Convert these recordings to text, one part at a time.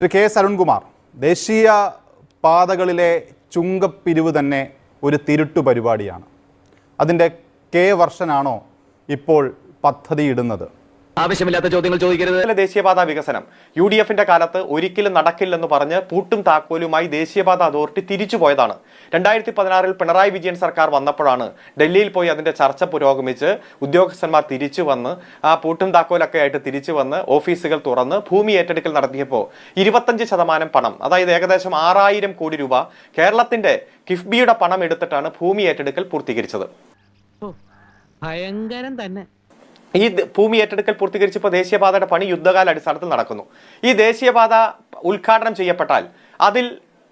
Shri K S Arunkumar ദേശീയ പാതകളിലെ ചുങ്കപ്പിരിവ് തന്നെ ഒരു തിരുട്ടു പരിപാടിയാണ്. അതിന്റെ കെ വർഷനാണോ ഇപ്പോൾ പദ്ധതിയിടുന്നത്? ആവശ്യമില്ലാത്ത ചോദ്യങ്ങൾ ചോദിക്കരുത്. ദേശീയപാത വികസനം. യു ഡി എഫിന്റെ കാലത്ത് ഒരിക്കലും നടക്കില്ലെന്ന് പറഞ്ഞ് പൂട്ടും താക്കോലുമായി ദേശീയപാത അതോറിറ്റി തിരിച്ചുപോയതാണ് രണ്ടായിരത്തി പതിനാറിൽ പിണറായി വിജയൻ സർക്കാർ വന്നപ്പോഴാണ് ഡൽഹിയിൽ പോയി അതിന്റെ ചർച്ച പുരോഗമിച്ച് ഉദ്യോഗസ്ഥന്മാർ തിരിച്ചു വന്ന് ആ പൂട്ടും താക്കോലൊക്കെ ആയിട്ട് തിരിച്ചു വന്ന് ഓഫീസുകൾ തുറന്ന് ഭൂമി ഏറ്റെടുക്കൽ നടത്തിയപ്പോൾ ഇരുപത്തഞ്ച് ശതമാനം പണം അതായത് ഏകദേശം ആറായിരം കോടി രൂപ കേരളത്തിന്റെ കിഫ്ബിയുടെ പണം എടുത്തിട്ടാണ് ഭൂമി ഏറ്റെടുക്കൽ പൂർത്തീകരിച്ചത്. ഭയങ്കരം തന്നെ. ഈ ഭൂമി ഏറ്റെടുക്കൽ പൂർത്തീകരിച്ചപ്പോൾ ദേശീയപാതയുടെ പണി യുദ്ധകാല അടിസ്ഥാനത്തിൽ നടക്കുന്നു. ഈ ദേശീയപാത ഉദ്ഘാടനം ചെയ്യപ്പെട്ടാൽ അതിൽ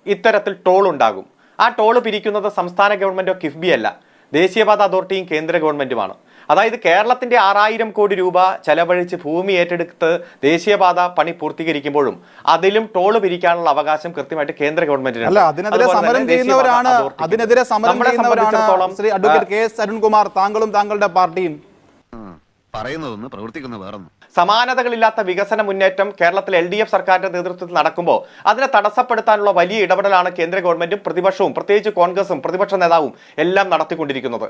ഇത്തരത്തിൽ ടോൾ ഉണ്ടാകും. ആ ടോൾ പിരിക്കുന്നത് സംസ്ഥാന ഗവൺമെന്റോ കിഫ്ബി അല്ല ദേശീയപാത അതോറിറ്റിയും കേന്ദ്ര ഗവൺമെന്റുമാണ് അതായത് കേരളത്തിന്റെ ആറായിരം കോടി രൂപ ചെലവഴിച്ച് ഭൂമി ഏറ്റെടുത്ത് ദേശീയപാത പണി പൂർത്തീകരിക്കുമ്പോഴും അതിലും ടോൾ പിരിക്കാനുള്ള അവകാശം കൃത്യമായിട്ട് കേന്ദ്ര ഗവൺമെന്റിന് അല്ല അതിനെതിരെ സമരം ചെയ്യുന്നവരാണ് അതിനെതിരെ സമരം ചെയ്യുന്നവരാണ് Shri advocate K S Arunkumar താങ്കളും താങ്കളുടെ പാർട്ടിയും. പറയുന്നതൊന്ന് പ്രവർത്തിക്കുന്ന വേറൊന്നും. സമാനതകളില്ലാത്ത വികസന മുന്നേറ്റം കേരളത്തിൽ എൽ ഡി എഫ് സർക്കാരിന്റെ നേതൃത്വത്തിൽ നടക്കുമ്പോൾ അതിനെ തടസ്സപ്പെടുത്താനുള്ള വലിയ ഇടപെടലാണ് കേന്ദ്ര ഗവൺമെന്റും പ്രതിപക്ഷവും പ്രത്യേകിച്ച് കോൺഗ്രസും പ്രതിപക്ഷ നേതാവും എല്ലാം നടത്തിക്കൊണ്ടിരിക്കുന്നത്.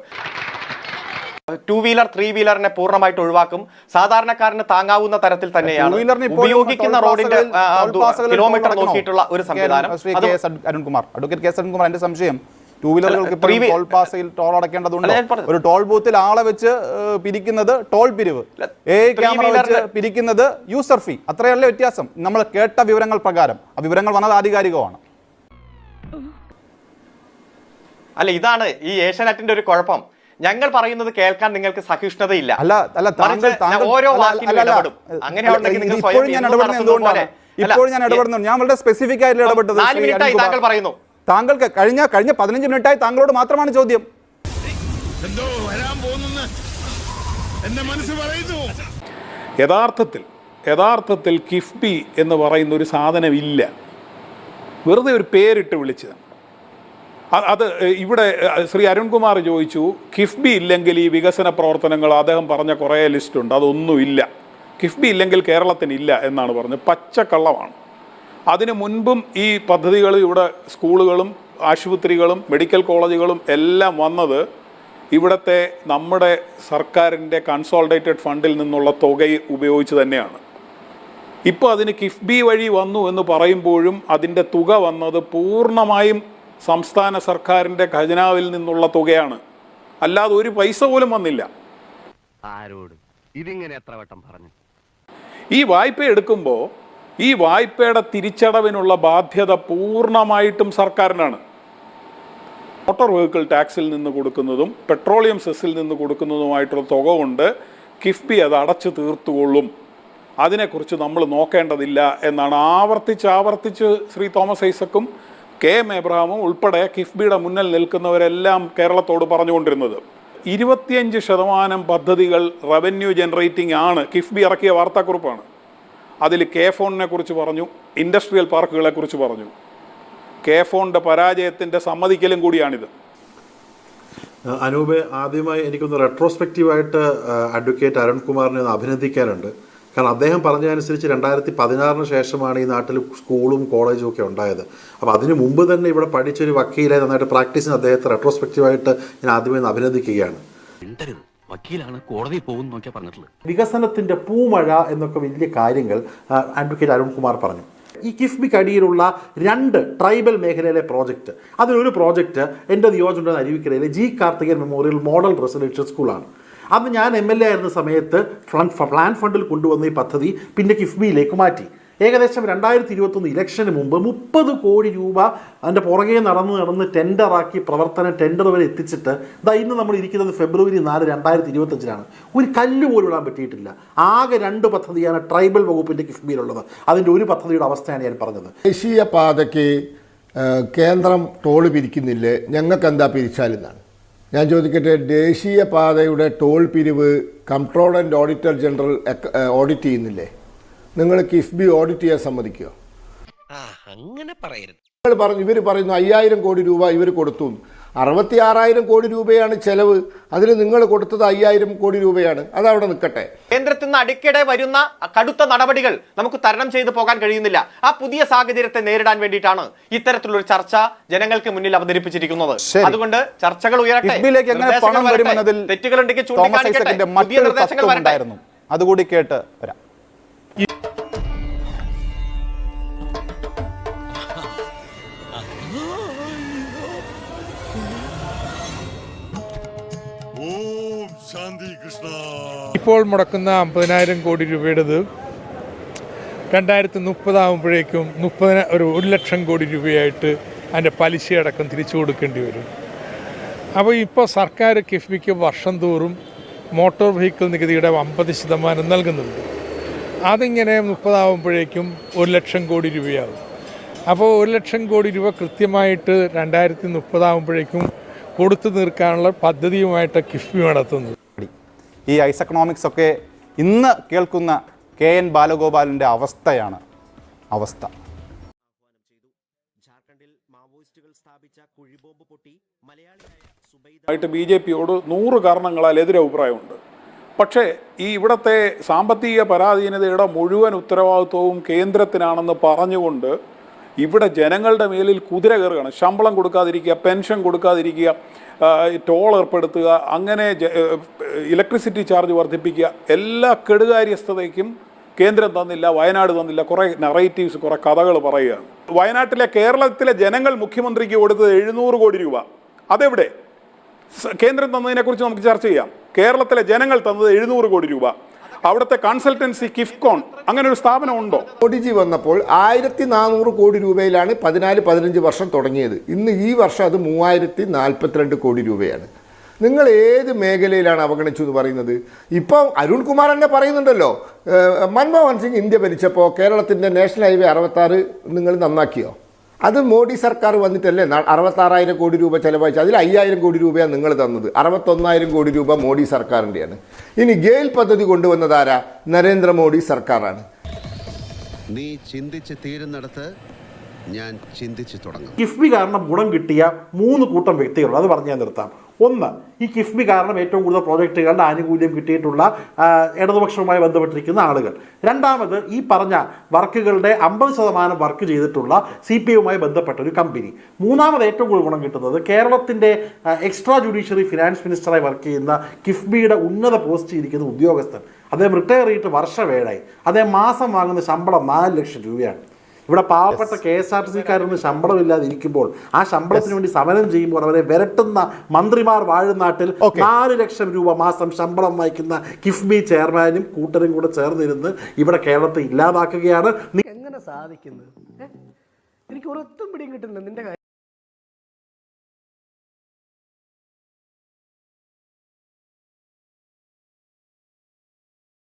ടൂ വീലർ ത്രീ വീലറിനെ പൂർണമായിട്ട് ഒഴിവാക്കും. സാധാരണക്കാരന് താങ്ങാവുന്ന തരത്തിൽ തന്നെയാണ്. ഉപയോഗിക്കുന്ന റോഡിന്റെ കിലോമീറ്റർ നോക്കിയിട്ടുള്ള ഒരു സംവിധാനം. Arunkumar advocate K S Arunkumar എന്റെ സംശയം ടൂ വീലറുകൾക്ക് ടോൾ പാസയിൽ ടോൾ അടക്കേണ്ടതുണ്ട്. ഒരു ടോൾ ബൂത്തിൽ ആളെ വെച്ച് പിരിക്കുന്നത് ടോൾ പിരിവ്. എ ക്യാമറ വെച്ച് പിരിക്കുന്നത് യൂസർ ഫീ അത്രയല്ലേ വ്യത്യാസം? നമ്മൾ കേട്ട വിവരങ്ങൾ പ്രകാരം. ആ വിവരങ്ങൾ വന്നത് ആധികാരികമാണ്. അല്ല ഇതാണ് ഈ ഏഷ്യാനെറ്റിന്റെ ഒരു കുഴപ്പം. ഞങ്ങൾ പറയുന്നത് കേൾക്കാൻ നിങ്ങൾക്ക് സഹിഷ്ണുതയില്ല. അല്ല അല്ല താങ്കൾ താങ്കൾ ഓരോ അങ്ങനെയാണെങ്കിൽ ഞാൻ ഇപ്പോൾ ഇടപെടുന്നു ഞാൻ വളരെ സ്പെസിഫിക് ആയിട്ട് ഇടപെട്ടത്. നാല് മിനിറ്റായി താങ്കൾ പറയുന്നു. താങ്കൾക്ക് കഴിഞ്ഞ കഴിഞ്ഞ പതിനഞ്ച് മിനിറ്റായി താങ്കളോട് മാത്രമാണ് ചോദ്യം. എന്തോ വരാൻ എന്റെ മനസ്സ് പറയുന്നു. യഥാർത്ഥത്തിൽ യഥാർത്ഥത്തിൽ കിഫ്ബി എന്ന് പറയുന്ന ഒരു സാധനമില്ല. വെറുതെ ഒരു പേരിട്ട് വിളിച്ചതാണ് അത് ഇവിടെ ശ്രീ അരുൺകുമാർ ചോദിച്ചു കിഫ്ബി ഇല്ലെങ്കിൽ ഈ വികസന പ്രവർത്തനങ്ങൾ അദ്ദേഹം പറഞ്ഞ കുറേ ലിസ്റ്റുണ്ട് അതൊന്നുമില്ല. കിഫ്ബി ഇല്ലെങ്കിൽ കേരളത്തിനില്ല എന്നാണ് പറഞ്ഞത്. പച്ചക്കള്ളമാണ്. അതിനു മുൻപും ഈ പദ്ധതികൾ ഇവിടെ സ്കൂളുകളും ആശുപത്രികളും മെഡിക്കൽ കോളേജുകളും എല്ലാം വന്നത് ഇവിടുത്തെ നമ്മുടെ സർക്കാരിന്റെ കൺസോൾഡേറ്റഡ് ഫണ്ടിൽ നിന്നുള്ള തുക ഉപയോഗിച്ച് തന്നെയാണ്. ഇപ്പോൾ അതിന് കിഫ്ബി വഴി വന്നു എന്ന് പറയുമ്പോഴും അതിന്റെ തുക വന്നത് പൂർണമായും സംസ്ഥാന സർക്കാരിന്റെ ഖജനാവിൽ നിന്നുള്ള തുകയാണ്. അല്ലാതെ ഒരു പൈസ പോലും വന്നില്ല. ആരോട്? ഇതിങ്ങനെ എത്ര വട്ടം പറഞ്ഞു? ഈ വായ്പ എടുക്കുമ്പോൾ ഈ വായ്പയുടെ തിരിച്ചടവിനുള്ള ബാധ്യത പൂർണമായിട്ടും സർക്കാരിനാണ്. മോട്ടോർ വെഹിക്കിൾ ടാക്സിൽ നിന്ന് കൊടുക്കുന്നതും പെട്രോളിയം സെസ്സിൽ നിന്ന് കൊടുക്കുന്നതുമായിട്ടുള്ള തുക കൊണ്ട് കിഫ്ബി അത് അടച്ചു തീർത്തുകൊള്ളും. അതിനെക്കുറിച്ച് നമ്മൾ നോക്കേണ്ടതില്ല എന്നാണ് ആവർത്തിച്ച് ആവർത്തിച്ച് ശ്രീ തോമസ് ഐസക്കും കെ എം എബ്രഹാമും ഉൾപ്പെടെ കിഫ്ബിയുടെ മുന്നിൽ നിൽക്കുന്നവരെല്ലാം കേരളത്തോട് പറഞ്ഞുകൊണ്ടിരുന്നത്. ഇരുപത്തിയഞ്ച് ശതമാനം പദ്ധതികൾ റവന്യൂ ജനറേറ്റിംഗ് ആണ്. കിഫ്ബി ഇറക്കിയ വാർത്താക്കുറിപ്പാണ്. അതിൽ കെ ഫോണിനെ കുറിച്ച് പറഞ്ഞു ഇൻഡസ്ട്രിയൽ പാർക്കുകളെ കുറിച്ച് പറഞ്ഞു. കെ ഫോണിന്റെ പരാജയത്തിന്റെ സമ്മതിക്കലും കൂടിയാണിത്. അനൂപ് ആദ്യമായി എനിക്കൊന്ന് റെട്രോസ്പെക്റ്റീവായിട്ട് അഡ്വക്കേറ്റ് അരുൺകുമാറിനെ ഒന്ന് അഭിനന്ദിക്കാനുണ്ട്. കാരണം അദ്ദേഹം പറഞ്ഞതനുസരിച്ച് രണ്ടായിരത്തി പതിനാറിന് ശേഷമാണ് ഈ നാട്ടിൽ സ്കൂളും കോളേജും ഒക്കെ ഉണ്ടായത്. അപ്പോൾ അതിന് മുമ്പ് തന്നെ ഇവിടെ പഠിച്ചൊരു വക്കീലെ നന്നായിട്ട് പ്രാക്ടീസിന് അദ്ദേഹത്തെ റെട്രോസ്പെക്റ്റീവായിട്ട് ഞാൻ ആദ്യമേ ഒന്ന് അഭിനന്ദിക്കുകയാണ്. വക്കീലാണ് കോടതി പോകും നോക്കിയാ പറഞ്ഞിട്ടുള്ളത്. വികസനത്തിന്റെ പൂമഴ എന്നൊക്കെ വലിയ കാര്യങ്ങൾ അഡ്വക്കേറ്റ് അരുൺകുമാർ പറഞ്ഞു. ഈ കിഫ്ബിക്ക് അടിയിലുള്ള രണ്ട് ട്രൈബൽ മേഖലയിലെ പ്രോജക്റ്റ് അതിലൊരു പ്രോജക്റ്റ് എന്റെ നിയോജനം അരുവിക്കരയിലെ G Karthikan memorial model residential സ്കൂളാണ് അന്ന് ഞാൻ എം എൽ എ ആയിരുന്ന സമയത്ത് ഫ്ലൺ പ്ലാൻ ഫണ്ടിൽ കൊണ്ടുവന്ന ഈ പദ്ധതി പിന്നെ കിഫ്ബിയിലേക്ക് മാറ്റി. ഏകദേശം രണ്ടായിരത്തി ഇരുപത്തൊന്ന് ഇലക്ഷന് മുമ്പ് മുപ്പത് കോടി രൂപ അതിന്റെ പുറകെ നടന്ന് നടന്ന് ടെൻഡറാക്കി പ്രവർത്തനം ടെൻഡർ വരെ എത്തിച്ചിട്ട് ഇതാ ഇന്ന് നമ്മൾ ഇരിക്കുന്നത് ഫെബ്രുവരി നാല് രണ്ടായിരത്തി ഇരുപത്തഞ്ചിലാണ് ഒരു കല്ല് പോലും ഇടാൻ പറ്റിയിട്ടില്ല. ആകെ രണ്ട് പദ്ധതിയാണ് ട്രൈബൽ വകുപ്പിന്റെ കിഫ്ബിയിലുള്ളത്. അതിന്റെ ഒരു പദ്ധതിയുടെ അവസ്ഥയാണ് ഞാൻ പറഞ്ഞത്. ദേശീയ പാതയ്ക്ക് കേന്ദ്രം ടോൾ പിരിക്കുന്നില്ലേ? ഞങ്ങൾക്ക് എന്താ പിരിച്ചാലെന്നാണ് ഞാൻ ചോദിക്കട്ടെ ദേശീയ പാതയുടെ ടോൾ പിരിവ് control and auditor general audit ചെയ്യുന്നില്ലേ? നിങ്ങൾ കിഫ്ബി ഓഡിറ്റ് ചെയ്യാൻ സമ്മതിക്കുക അങ്ങനെ പറയരുത്. നിങ്ങൾ പറഞ്ഞു ഇവർ പറയുന്നു അയ്യായിരം കോടി രൂപ ഇവർ കൊടുത്തു. അറുപത്തി ആറായിരം കോടി രൂപയാണ് ചെലവ്. അതിന് നിങ്ങൾ കൊടുത്തത് അയ്യായിരം കോടി രൂപയാണ്. അത് അവിടെ നിൽക്കട്ടെ. കേന്ദ്രത്തിൽ നിന്ന് അടിക്കടെ വരുന്ന കടുത്ത നടപടികൾ നമുക്ക് തരണം ചെയ്തു പോകാൻ കഴിയുന്നില്ല. ആ പുതിയ സാഹചര്യത്തെ നേരിടാൻ വേണ്ടിയിട്ടാണ് ഇത്തരത്തിലുള്ള ഒരു ചർച്ച ജനങ്ങൾക്ക് മുന്നിൽ അവതരിപ്പിച്ചിരിക്കുന്നത്. അതുകൊണ്ട് ചർച്ചകൾ ഉയരട്ടെ. തെറ്റുകൾ തെറ്റുകളുണ്ടെങ്കിൽ ചൂണ്ടിക്കാണിക്കട്ടെ. പുതിയ നിർദ്ദേശങ്ങൾ തത്വം അതുകൂടി കേട്ട് വരാം. ഇപ്പോൾ മുടക്കുന്ന അമ്പതിനായിരം കോടി രൂപയുടേത് രണ്ടായിരത്തി മുപ്പതാകുമ്പോഴേക്കും മുപ്പതിന ഒരു ഒരു ലക്ഷം കോടി രൂപയായിട്ട് അതിന്റെ പലിശയടക്കം തിരിച്ചു കൊടുക്കേണ്ടി വരും. അപ്പോൾ ഇപ്പോൾ സർക്കാർ കിഫ്ബിക്ക് വർഷം തോറും മോട്ടോർ വെഹിക്കിൾ നികുതിയുടെ അമ്പത് ശതമാനം നൽകുന്നുണ്ട്. അതിങ്ങനെ മുപ്പതാവുമ്പോഴേക്കും ഒരു ലക്ഷം കോടി രൂപയാകും. അപ്പോൾ ഒരു ലക്ഷം കോടി രൂപ കൃത്യമായിട്ട് രണ്ടായിരത്തി മുപ്പതാകുമ്പോഴേക്കും കൊടുത്തു തീർക്കാനുള്ള പദ്ധതിയുമായിട്ട് കിഫ്ബി നടത്തുന്നത് ഈ ഐസ് എക്കണോമിക്സ് ഒക്കെ ഇന്ന് കേൾക്കുന്ന കെ എൻ ബാലഗോപാലിന്റെ അവസ്ഥയാണ് അവസ്ഥ. ആയിട്ട് ബി ജെ പിയോട് നൂറ് കാരണങ്ങളാൽ എതിരഭിപ്രായമുണ്ട്. പക്ഷേ ഈ ഇവിടുത്തെ സാമ്പത്തിക പരാധീനതയുടെ മുഴുവൻ ഉത്തരവാദിത്വവും കേന്ദ്രത്തിനാണെന്ന് പറഞ്ഞുകൊണ്ട് ഇവിടെ ജനങ്ങളുടെ മേലിൽ കുതിര കയറുകയാണ്. ശമ്പളം കൊടുക്കാതിരിക്കുക പെൻഷൻ കൊടുക്കാതിരിക്കുക ടോൾ ഏർപ്പെടുത്തുക അങ്ങനെ ഇലക്ട്രിസിറ്റി ചാർജ് വർദ്ധിപ്പിക്കുക എല്ലാ കെടുകാര്യസ്ഥതയ്ക്കും കേന്ദ്രം തന്നില്ല വയനാട് തന്നില്ല കുറേ നറേറ്റീവ്സ് കുറേ കഥകൾ പറയുകയാണ്. വയനാട്ടിലെ കേരളത്തിലെ ജനങ്ങൾ മുഖ്യമന്ത്രിക്ക് കൊടുത്തത് എഴുന്നൂറ് കോടി രൂപ. അതെവിടെ? കേന്ദ്രം തന്നതിനെക്കുറിച്ച് നമുക്ക് ചർച്ച ചെയ്യാം. കേരളത്തിലെ ജനങ്ങൾ തന്നത് എഴുന്നൂറ് കോടി രൂപ. അവിടുത്തെ കൺസൾട്ടൻസി കിഫ്കോൺ അങ്ങനെ ഒരു സ്ഥാപനം ഉണ്ടോ? മോഡിജി വന്നപ്പോൾ ആയിരത്തി നാനൂറ് കോടി രൂപയിലാണ് പതിനാല് പതിനഞ്ച് വർഷം തുടങ്ങിയത്. ഇന്ന് ഈ വർഷം അത് മൂവായിരത്തി നാൽപ്പത്തിരണ്ട് കോടി രൂപയാണ്. നിങ്ങൾ ഏത് മേഖലയിലാണ് അവഗണിച്ചു എന്ന് പറയുന്നത്? ഇപ്പം അരുൺകുമാർ തന്നെ പറയുന്നുണ്ടല്ലോ. മൻമോഹൻ സിംഗ് ഇന്ത്യ ഭരിച്ചപ്പോൾ കേരളത്തിന്റെ നാഷണൽ ഹൈവേ അറുപത്താറ് നിങ്ങൾ നന്നാക്കിയോ? അത് മോഡി സർക്കാർ വന്നിട്ടല്ലേ അറുപത്താറായിരം കോടി രൂപ ചെലവഴിച്ചു അതിൽ അയ്യായിരം കോടി രൂപയാണ് നിങ്ങൾ തന്നത്. അറുപത്തൊന്നായിരം കോടി രൂപ മോഡി സർക്കാരിന്റെയാണ് ഇനി ഗെയിൽ പദ്ധതി കൊണ്ടുവന്നതാരാ നരേന്ദ്രമോദി സർക്കാരാണ്. നീ ചിന്തിച്ച് തീരുന്നിടത്ത് ഞാൻ ചിന്തിച്ചു തുടങ്ങും. കിഫ്ബി കാരണം ഗുണം കിട്ടിയ മൂന്ന് കൂട്ടം വ്യക്തികളുണ്ട്. അത് പറഞ്ഞ് ഞാൻ നിർത്താം. ഒന്ന് ഈ കിഫ്ബി കാരണം ഏറ്റവും കൂടുതൽ പ്രോജക്റ്റുകളുടെ ആനുകൂല്യം കിട്ടിയിട്ടുള്ള ഇടതുപക്ഷവുമായി ബന്ധപ്പെട്ടിരിക്കുന്ന ആളുകൾ. രണ്ടാമത് ഈ പറഞ്ഞ വർക്കുകളുടെ അമ്പത് ശതമാനം വർക്ക് ചെയ്തിട്ടുള്ള സി പി ഐയുമായി ബന്ധപ്പെട്ട ഒരു കമ്പനി. മൂന്നാമത് ഏറ്റവും കൂടുതൽ ഗുണം കിട്ടുന്നത് കേരളത്തിന്റെ എക്സ്ട്രാ ജുഡീഷ്യറി ഫിനാൻസ് മിനിസ്റ്ററായി വർക്ക് ചെയ്യുന്ന കിഫ്ബിയുടെ ഉന്നത പോസ്റ്റ് ചെയ്തിരിക്കുന്ന ഉദ്യോഗസ്ഥൻ. അദ്ദേഹം റിട്ടയർ ചെയ്തിട്ട് വർഷമേഴായി അദ്ദേഹം മാസം വാങ്ങുന്ന ശമ്പളം നാല് ലക്ഷം രൂപയാണ്. ഇവിടെ പാവപ്പെട്ട കെ എസ് ആർ ടി സിക്കാരൊന്നും ശമ്പളമില്ലാതെ ഇല്ലാതിരിക്കുമ്പോൾ ആ ശമ്പളത്തിന് വേണ്ടി സമരം ചെയ്യുമ്പോൾ അവരെ വിരട്ടുന്ന മന്ത്രിമാർ വാഴുന്നാട്ടിൽ നാല് ലക്ഷം രൂപ മാസം ശമ്പളം വായിക്കുന്ന കിഫ്ബി ചെയർമാനും കൂട്ടരും കൂടെ ചേർന്നിരുന്ന് ഇവിടെ കേരളത്തെ ഇല്ലാതാക്കുകയാണ്. എങ്ങനെ സാധിക്കുന്നത് എനിക്ക് ഒരൊത്തും പിടിയും കിട്ടുന്നില്ല നിന്റെ